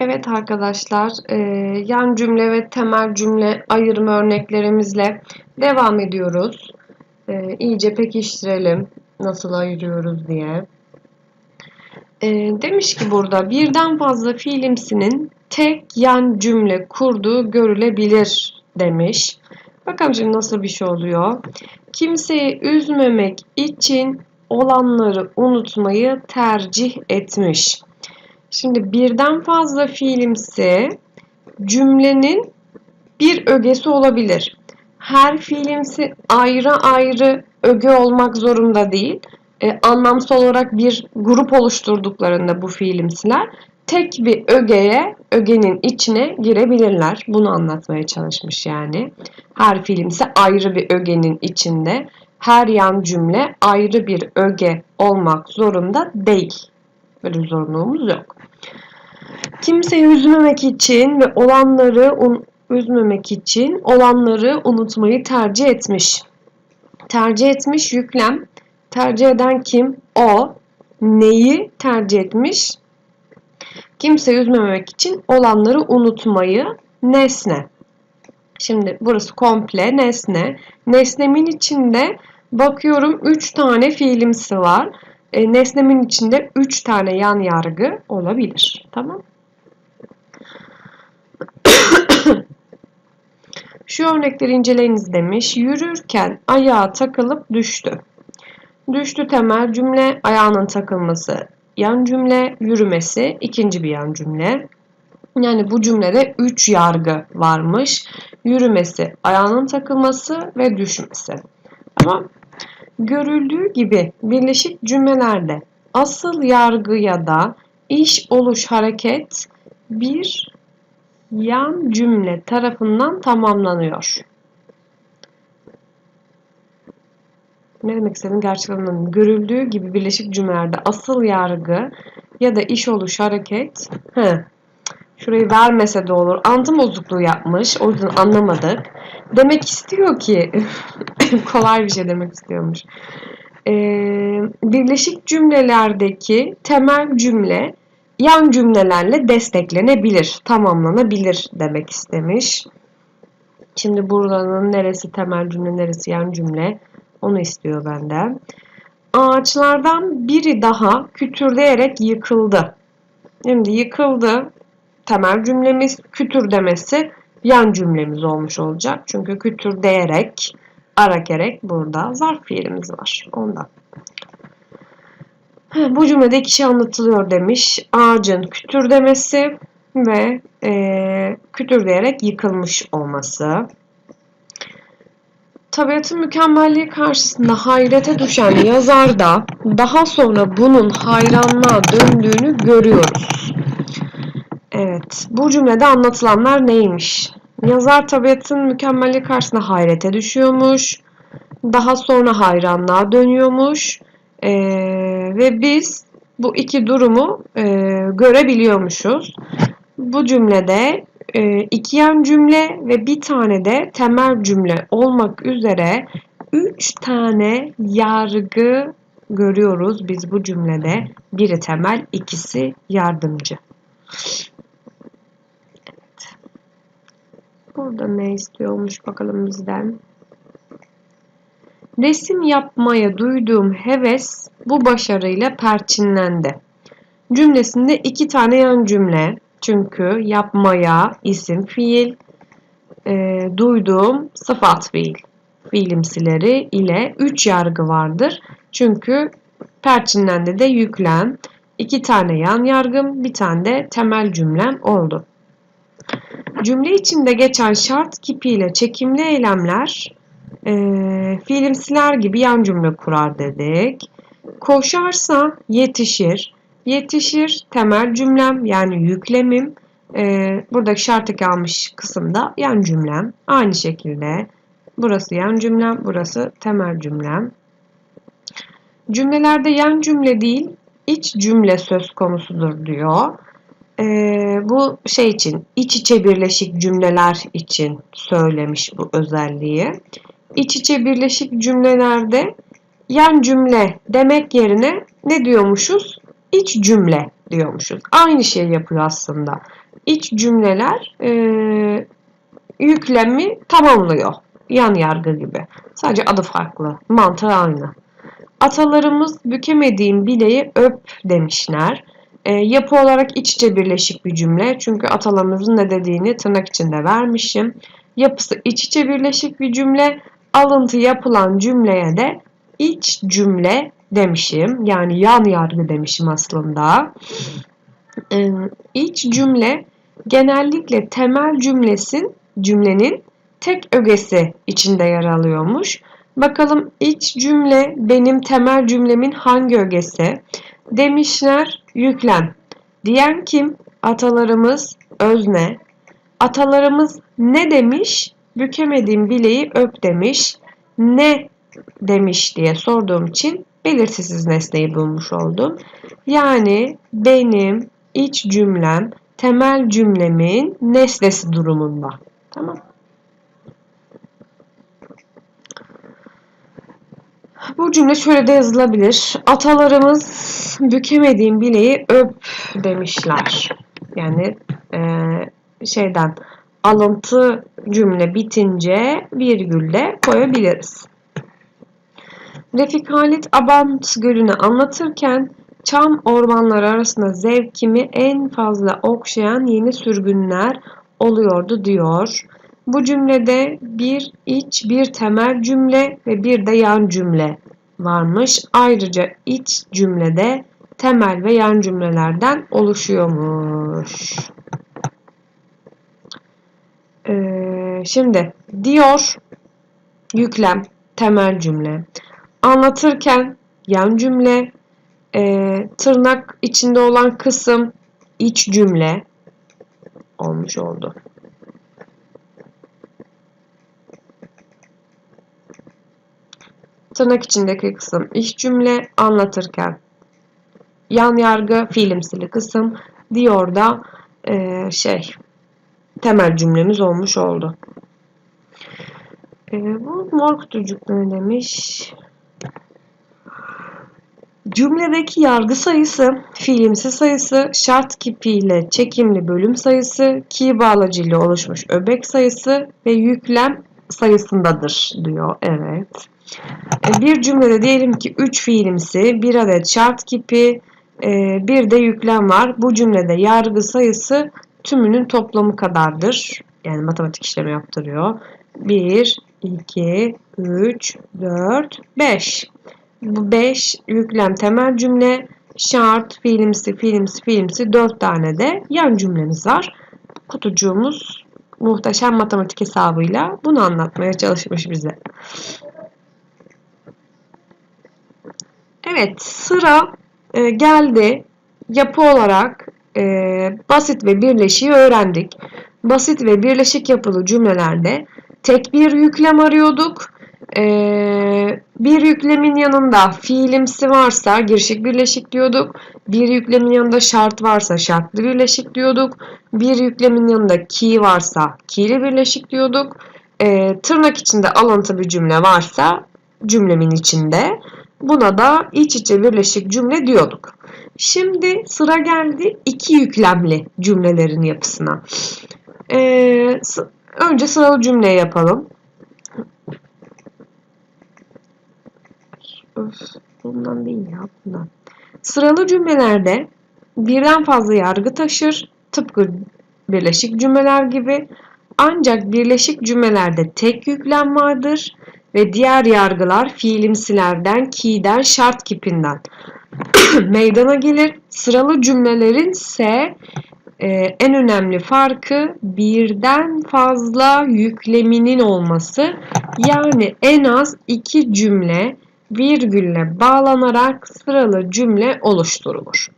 Evet arkadaşlar, e, yan cümle ve temel cümle ayırım örneklerimizle devam ediyoruz. E, iyice pekiştirelim nasıl ayırıyoruz diye. E, demiş ki burada birden fazla fiilimsinin tek yan cümle kurduğu görülebilir demiş. Bakalım şimdi nasıl bir şey oluyor. Kimseyi üzmemek için olanları unutmayı tercih etmiş. Şimdi birden fazla fiilimsi cümlenin bir ögesi olabilir. Her fiilimsi ayrı ayrı öge olmak zorunda değil. E, anlamsal olarak bir grup oluşturduklarında bu fiilimsiler tek bir ögeye, ögenin içine girebilirler. Bunu anlatmaya çalışmış yani. Her fiilimsi ayrı bir ögenin içinde. Her yan cümle ayrı bir öge olmak zorunda değil. Böyle zorunluluğumuz yok. Kimseyi üzmemek için ve olanları üzmemek için olanları unutmayı tercih etmiş. Tercih etmiş yüklem. Tercih eden kim? O. Neyi tercih etmiş? Kimseyi üzmemek için olanları unutmayı nesne. Şimdi burası komple nesne. Nesnemin içinde bakıyorum 3 tane fiilimsi var. E, nesnemin içinde 3 tane yan yargı olabilir. Tamam Şu örnekleri inceleyiniz demiş. Yürürken ayağa takılıp düştü. Düştü temel cümle, ayağının takılması yan cümle, yürümesi ikinci bir yan cümle. Yani bu cümlede 3 yargı varmış. Yürümesi, ayağının takılması ve düşmesi. Ama görüldüğü gibi birleşik cümlelerde asıl yargı ya da iş oluş hareket bir yan cümle tarafından tamamlanıyor. Ne demek istediğim gerçekten anladım. Görüldüğü gibi birleşik cümlelerde asıl yargı ya da iş oluş hareket he, şurayı vermese de olur. Antım bozukluğu yapmış. O yüzden anlamadık. Demek istiyor ki kolay bir şey demek istiyormuş. Ee, birleşik cümlelerdeki temel cümle yan cümlelerle desteklenebilir, tamamlanabilir demek istemiş. Şimdi buranın neresi temel cümle, neresi yan cümle onu istiyor benden. Ağaçlardan biri daha kütürdeyerek yıkıldı. Şimdi yıkıldı temel cümlemiz, kütür demesi yan cümlemiz olmuş olacak. Çünkü kütürdeyerek, arakerek burada zarf fiilimiz var. Ondan. Bu cümlede iki şey anlatılıyor demiş. Ağacın kütür demesi ve e, kütürdeyerek yıkılmış olması. Tabiatın mükemmelliği karşısında hayrete düşen yazar da daha sonra bunun hayranlığa döndüğünü görüyoruz. Evet, bu cümlede anlatılanlar neymiş? Yazar tabiatın mükemmelliği karşısında hayrete düşüyormuş. Daha sonra hayranlığa dönüyormuş e, ve biz bu iki durumu e, görebiliyormuşuz. Bu cümlede e, iki yan cümle ve bir tane de temel cümle olmak üzere üç tane yargı görüyoruz biz bu cümlede. Biri temel, ikisi yardımcı. Evet. Burada ne istiyormuş bakalım bizden. Resim yapmaya duyduğum heves bu başarıyla perçinlendi. Cümlesinde iki tane yan cümle. Çünkü yapmaya isim fiil, e, duyduğum sıfat fiil fiilimsileri ile üç yargı vardır. Çünkü perçinlendi de yüklem, iki tane yan yargım, bir tane de temel cümlem oldu. Cümle içinde geçen şart kipiyle çekimli eylemler e, fiilimsiler gibi yan cümle kurar dedik. Koşarsa yetişir. Yetişir temel cümlem yani yüklemim. E, buradaki şartı kalmış kısımda yan cümlem. Aynı şekilde burası yan cümlem, burası temel cümlem. Cümlelerde yan cümle değil, iç cümle söz konusudur diyor. E, bu şey için, iç içe birleşik cümleler için söylemiş bu özelliği iç içe birleşik cümlelerde yan cümle demek yerine ne diyormuşuz? İç cümle diyormuşuz. Aynı şeyi yapıyor aslında. İç cümleler e, yüklemi tamamlıyor. Yan yargı gibi. Sadece adı farklı. Mantığı aynı. Atalarımız bükemediğim bileği öp demişler. E, yapı olarak iç içe birleşik bir cümle. Çünkü atalarımızın ne dediğini tırnak içinde vermişim. Yapısı iç içe birleşik bir cümle. Alıntı yapılan cümleye de iç cümle demişim. Yani yan yargı demişim aslında. E, iç cümle genellikle temel cümlesin cümlenin tek ögesi içinde yer alıyormuş. Bakalım iç cümle benim temel cümlemin hangi ögesi? Demişler yüklem. Diyen kim? Atalarımız özne. Atalarımız ne demiş? Bükemediğim bileği öp demiş. Ne demiş diye sorduğum için belirtisiz nesneyi bulmuş oldum. Yani benim iç cümlem temel cümlemin nesnesi durumunda. Tamam. Bu cümle şöyle de yazılabilir. Atalarımız bükemediğim bileği öp demişler. Yani e, şeyden alıntı cümle bitince virgülde koyabiliriz. Refik Halit Abant Gölü'nü anlatırken çam ormanları arasında zevkimi en fazla okşayan yeni sürgünler oluyordu diyor. Bu cümlede bir iç, bir temel cümle ve bir de yan cümle varmış. Ayrıca iç cümlede temel ve yan cümlelerden oluşuyormuş. Ee, şimdi diyor yüklem, temel cümle. Anlatırken yan cümle, e, tırnak içinde olan kısım iç cümle olmuş oldu. Tırnak içindeki kısım iç cümle anlatırken yan yargı fiilimsili kısım diyor da e, şey temel cümlemiz olmuş oldu. E, bu mor kutucuk ne demiş? Cümledeki yargı sayısı, fiilimsi sayısı, şart kipiyle çekimli bölüm sayısı, ki bağlacıyla oluşmuş öbek sayısı ve yüklem sayısındadır diyor. Evet. E, bir cümlede diyelim ki 3 fiilimsi, bir adet şart kipi, e, bir de yüklem var. Bu cümlede yargı sayısı tümünün toplamı kadardır. Yani matematik işlemi yaptırıyor. 1, 2, 3, 4, 5. Bu 5 yüklem temel cümle, şart, fiilimsi, fiilimsi, fiilimsi 4 tane de yan cümlemiz var. Kutucuğumuz muhteşem matematik hesabıyla bunu anlatmaya çalışmış bize. Evet sıra e, geldi. Yapı olarak e, basit ve birleşiği öğrendik. Basit ve birleşik yapılı cümlelerde tek bir yüklem arıyorduk. E, bir yüklemin yanında fiilimsi varsa girişik birleşik diyorduk. Bir yüklemin yanında şart varsa şartlı birleşik diyorduk. Bir yüklemin yanında ki varsa ki'li birleşik diyorduk. E, tırnak içinde alıntı bir cümle varsa cümlemin içinde Buna da iç içe birleşik cümle diyorduk. Şimdi sıra geldi iki yüklemli cümlelerin yapısına. Ee, önce sıralı cümle yapalım. Öf, bundan değil ya bundan. Sıralı cümlelerde birden fazla yargı taşır. Tıpkı birleşik cümleler gibi. Ancak birleşik cümlelerde tek yüklem vardır ve diğer yargılar fiilimsilerden, ki'den, şart kipinden meydana gelir. Sıralı cümlelerin ise e, en önemli farkı birden fazla yükleminin olması. Yani en az iki cümle virgülle bağlanarak sıralı cümle oluşturulur.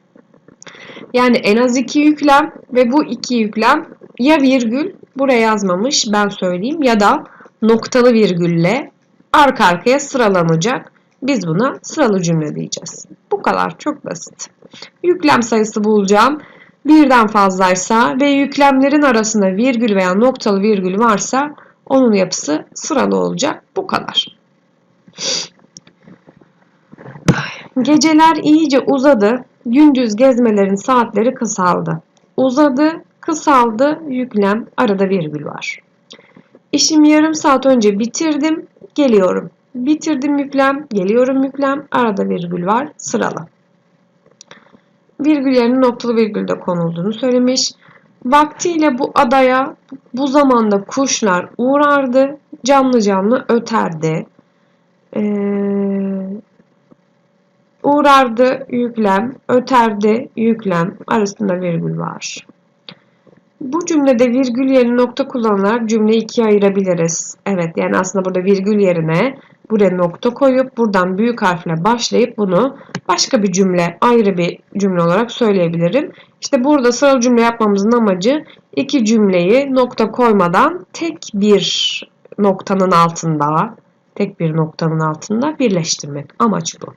Yani en az iki yüklem ve bu iki yüklem ya virgül buraya yazmamış ben söyleyeyim ya da noktalı virgülle arka arkaya sıralanacak. Biz buna sıralı cümle diyeceğiz. Bu kadar çok basit. Yüklem sayısı bulacağım. Birden fazlaysa ve yüklemlerin arasında virgül veya noktalı virgül varsa onun yapısı sıralı olacak. Bu kadar. Geceler iyice uzadı, gündüz gezmelerin saatleri kısaldı. Uzadı, kısaldı, yüklem, arada virgül var. İşimi yarım saat önce bitirdim, geliyorum. Bitirdim yüklem, geliyorum yüklem, arada virgül var, sıralı. Virgül yerine noktalı virgülde konulduğunu söylemiş. Vaktiyle bu adaya bu zamanda kuşlar uğrardı, canlı canlı öterdi. Ee, uğrardı yüklem, öterdi yüklem arasında virgül var. Bu cümlede virgül yerine nokta kullanılarak cümleyi ikiye ayırabiliriz. Evet yani aslında burada virgül yerine buraya nokta koyup buradan büyük harfle başlayıp bunu başka bir cümle, ayrı bir cümle olarak söyleyebilirim. İşte burada sıralı cümle yapmamızın amacı iki cümleyi nokta koymadan tek bir noktanın altında, tek bir noktanın altında birleştirmek. Amaç bu.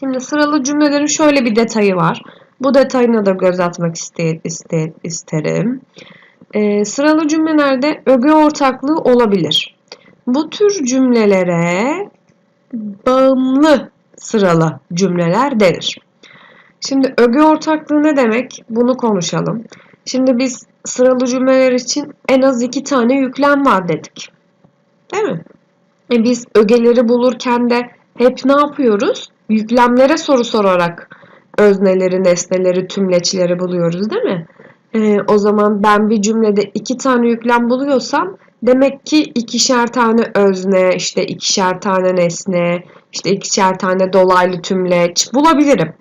Şimdi sıralı cümlelerin şöyle bir detayı var. Bu detayına da göz atmak iste, iste, isterim. Ee, sıralı cümlelerde öge ortaklığı olabilir. Bu tür cümlelere bağımlı sıralı cümleler denir. Şimdi öge ortaklığı ne demek? Bunu konuşalım. Şimdi biz sıralı cümleler için en az iki tane yüklem var dedik. Değil mi? E biz ögeleri bulurken de hep ne yapıyoruz? Yüklemlere soru sorarak özneleri, nesneleri, tümleçleri buluyoruz değil mi? E, o zaman ben bir cümlede iki tane yüklem buluyorsam demek ki ikişer tane özne, işte ikişer tane nesne, işte ikişer tane dolaylı tümleç bulabilirim.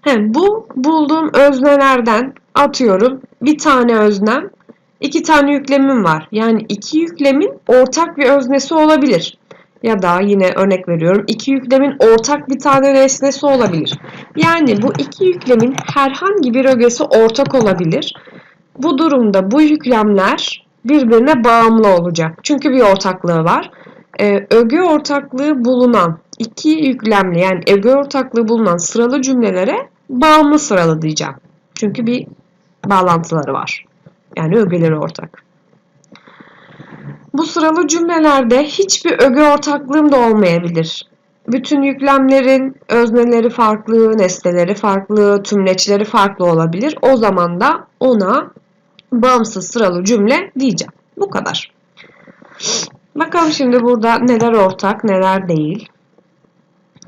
He, bu bulduğum öznelerden atıyorum bir tane öznem, iki tane yüklemim var. Yani iki yüklemin ortak bir öznesi olabilir. Ya da yine örnek veriyorum iki yüklemin ortak bir tane nesnesi olabilir. Yani bu iki yüklemin herhangi bir ögesi ortak olabilir. Bu durumda bu yüklemler birbirine bağımlı olacak. Çünkü bir ortaklığı var. Ee, öge ortaklığı bulunan iki yüklemli yani öge ortaklığı bulunan sıralı cümlelere bağımlı sıralı diyeceğim. Çünkü bir bağlantıları var. Yani ögeleri ortak. Bu sıralı cümlelerde hiçbir öge ortaklığım da olmayabilir. Bütün yüklemlerin özneleri farklı, nesneleri farklı, tümleçleri farklı olabilir. O zaman da ona bağımsız sıralı cümle diyeceğim. Bu kadar. Bakalım şimdi burada neler ortak, neler değil.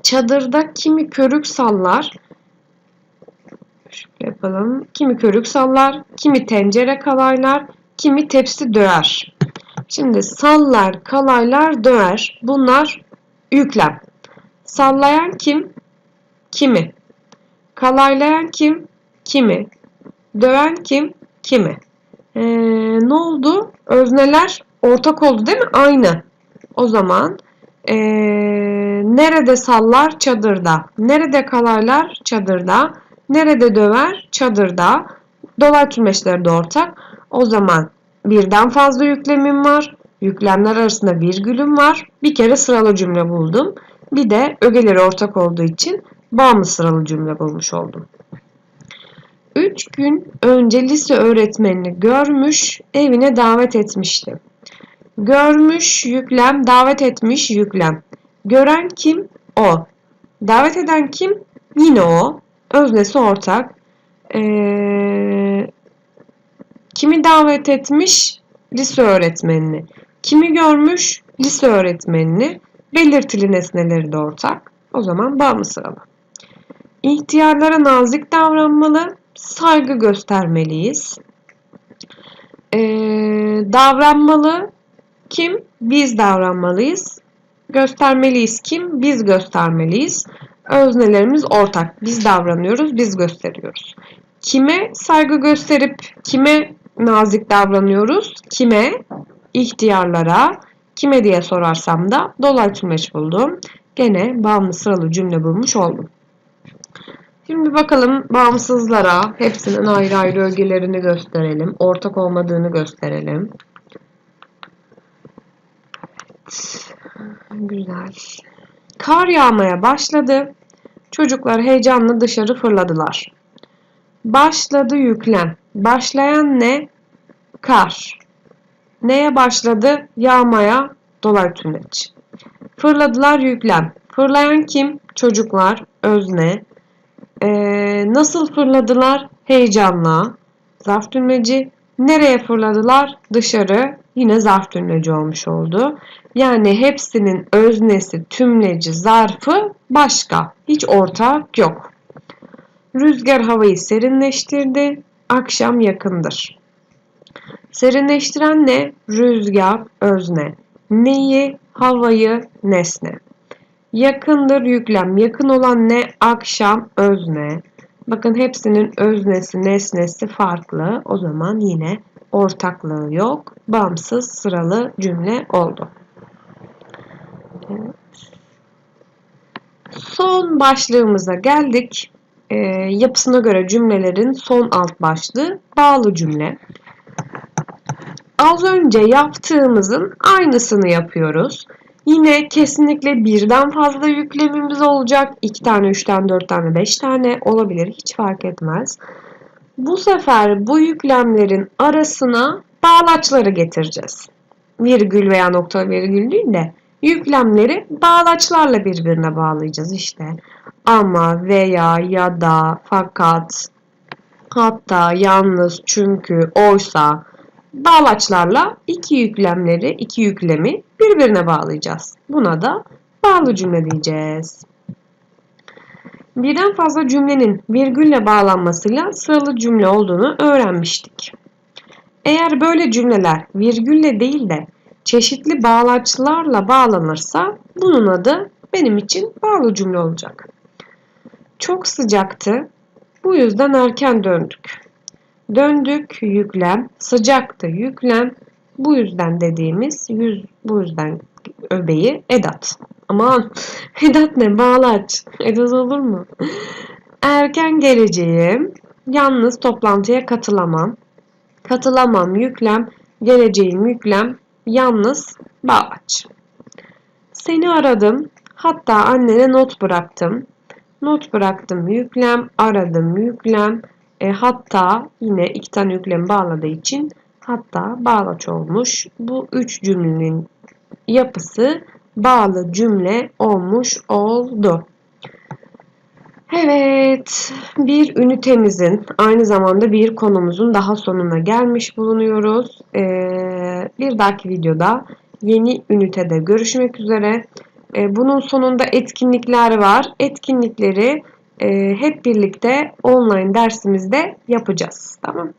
Çadırda kimi körük sallar, şöyle yapalım. Kimi körük sallar, kimi tencere kalaylar, kimi tepsi döver. Şimdi sallar, kalaylar, döver. Bunlar yüklem. Sallayan kim? Kimi. Kalaylayan kim? Kimi. Döven kim? Kimi. Ee, ne oldu? Özneler ortak oldu değil mi? Aynı. O zaman ee, nerede sallar? Çadırda. Nerede kalaylar? Çadırda. Nerede döver? Çadırda. Dolay tümleçleri de ortak. O zaman birden fazla yüklemim var. Yüklemler arasında virgülüm var. Bir kere sıralı cümle buldum. Bir de ögeleri ortak olduğu için bağımlı sıralı cümle bulmuş oldum. 3 gün önce lise öğretmenini görmüş, evine davet etmişti. Görmüş yüklem, davet etmiş yüklem. Gören kim? O. Davet eden kim? Yine o. Öznesi ortak. Ee, kimi davet etmiş? Lise öğretmenini. Kimi görmüş? Lise öğretmenini. Belirtili nesneleri de ortak. O zaman bağımlı sıralı. İhtiyarlara nazik davranmalı, saygı göstermeliyiz. Ee, davranmalı kim? Biz davranmalıyız. Göstermeliyiz kim? Biz göstermeliyiz. Öznelerimiz ortak. Biz davranıyoruz, biz gösteriyoruz. Kime saygı gösterip kime nazik davranıyoruz? Kime? İhtiyarlara. Kime diye sorarsam da dolay tümleç buldum. Gene bağımlı sıralı cümle bulmuş oldum. Şimdi bakalım bağımsızlara hepsinin ayrı ayrı ögelerini gösterelim. Ortak olmadığını gösterelim. Güzel. Kar yağmaya başladı. Çocuklar heyecanla dışarı fırladılar. Başladı yüklem. Başlayan ne? Kar. Neye başladı? Yağmaya dolay tümleç. Fırladılar yüklem. Fırlayan kim? Çocuklar, özne. Ee, nasıl fırladılar? Heyecanla. Zarf tümleci. Nereye fırladılar? Dışarı. Yine zarf tümleci olmuş oldu. Yani hepsinin öznesi, tümleci, zarfı başka. Hiç ortak yok. Rüzgar havayı serinleştirdi. Akşam yakındır. Serinleştiren ne? Rüzgar, özne. Neyi? Havayı, nesne. Yakındır yüklem. Yakın olan ne? Akşam, özne. Bakın hepsinin öznesi, nesnesi farklı. O zaman yine ortaklığı yok. Bağımsız sıralı cümle oldu. Evet. Son başlığımıza geldik. E, yapısına göre cümlelerin son alt başlığı bağlı cümle. Az önce yaptığımızın aynısını yapıyoruz. Yine kesinlikle birden fazla yüklemimiz olacak. 2 tane, 3 tane, 4 tane, 5 tane olabilir. Hiç fark etmez. Bu sefer bu yüklemlerin arasına bağlaçları getireceğiz. Virgül veya nokta virgül değil de yüklemleri bağlaçlarla birbirine bağlayacağız işte. Ama, veya, ya da, fakat, hatta, yalnız, çünkü, oysa bağlaçlarla iki yüklemleri, iki yüklemi birbirine bağlayacağız. Buna da bağlı cümle diyeceğiz. Birden fazla cümlenin virgülle bağlanmasıyla sıralı cümle olduğunu öğrenmiştik. Eğer böyle cümleler virgülle değil de çeşitli bağlaçlarla bağlanırsa bunun adı benim için bağlı cümle olacak. Çok sıcaktı. Bu yüzden erken döndük. Döndük yüklem, sıcaktı yüklem. Bu yüzden dediğimiz yüz bu yüzden öbeği edat. Aman edat ne bağlaç. Edat olur mu? Erken geleceğim. Yalnız toplantıya katılamam. Katılamam yüklem. Geleceğim yüklem. Yalnız bağlaç. Seni aradım. Hatta annene not bıraktım. Not bıraktım yüklem. Aradım yüklem. E, hatta yine iki tane yüklem bağladığı için hatta bağlaç olmuş. Bu üç cümlenin yapısı bağlı cümle olmuş oldu. Evet, bir ünitemizin aynı zamanda bir konumuzun daha sonuna gelmiş bulunuyoruz. Ee, bir dahaki videoda yeni ünitede görüşmek üzere. Ee, bunun sonunda etkinlikler var. Etkinlikleri e, hep birlikte online dersimizde yapacağız. Tamam